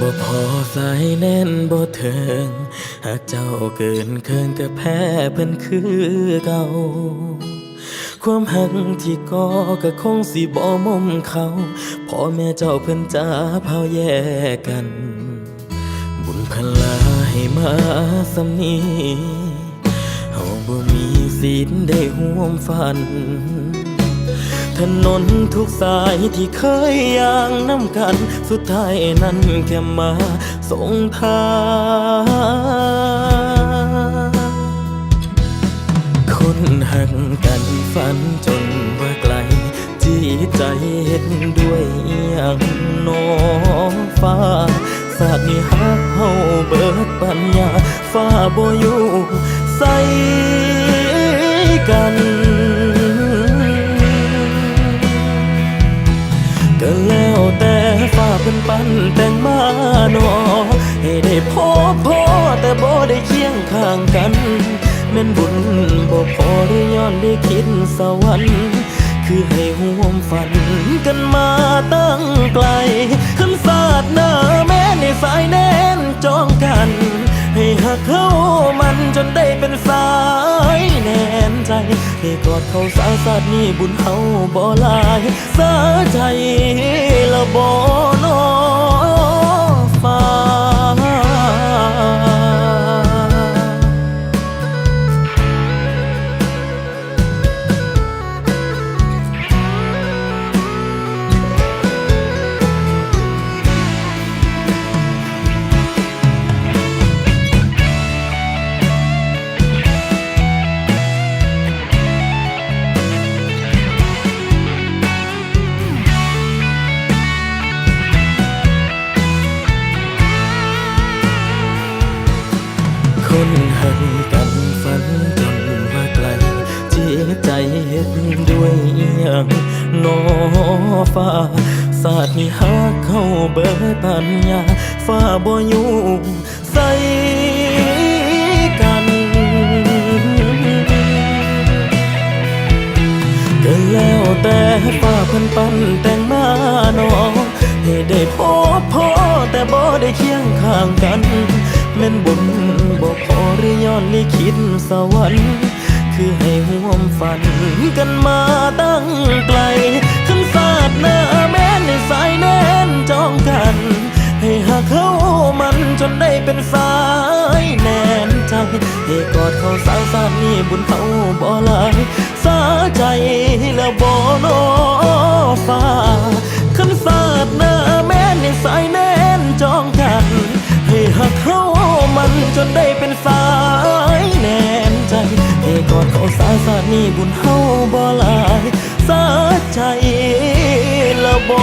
บ่พอสายแน่นบ่เถิง หากเจ้าเกินเคินก็แพ้เพิ่นคือเก่า ความหักที่ก่อก็คงสิบ่มมเขาพ่อแม่เจ้าเพิ่นจ้าเผาแยกกัน บุญพลาให้มาสำนีเฮาบ่มีสิทธิ์ได้ห่วมฝัน ถนนทุกสายที่เคยย่างน้ำกัน สุดท้ายนั้นแค่มาส่งทางคนหักกันฝันจนว่าไกล จีใจเห็นด้วยอย่างหนอฟ้าสาดนี้หักเฮาเบิดปัญญา ฟ้าบ่อยู่ใส่กัน ฟ้าเป็นปันแต่งมาหนอให้ได้พบพอแต่บ่ได้เคียงข้างกันแม่นบุญบ่พอหรือย้อนได้คิดสวรรค์คือให้ห่วมฝันกันมาตั้งไกลคันสาดหน้าแม้ในสายแน่นจองกัน ให้หักเข้ามันจนได้เป็นสายแน่นใจให้กอดเขาสาสาดนี้บุญเฮาบ่ลายสาใจ ใจเห็นด้วยเอหย่างนอฟ้าสาดนี้หักเข้าเบิดปัญญาฟ้าบ่อยู่ใส่กันเก็แล้วแต่ฟ้าเพิ่นปั้นแต่งมาหนอให้ได้พบพอแต่บ่ได้เคียงข้างกันแม่นบุญบ่พอหรือย้อนลิขิตสวรรค์ คือให้ห่วมฝันกันมาตั้งไกลคำสาดหน้าแม้ในสายแน่นจองกัน ให้หากเข้ามันจนได้เป็นสายแน่นใจให้กอดเขาสาวสานนี่บุญเขาบ่หลายสาใจแล้วบ่นอฟ้าคำสาดหน้าแม้ในสายแน่นจองกัน ให้หักเข้ามันจนได้เป็นสาย สาสานี่บุญเฮาบ่หลาย สาใจละบ่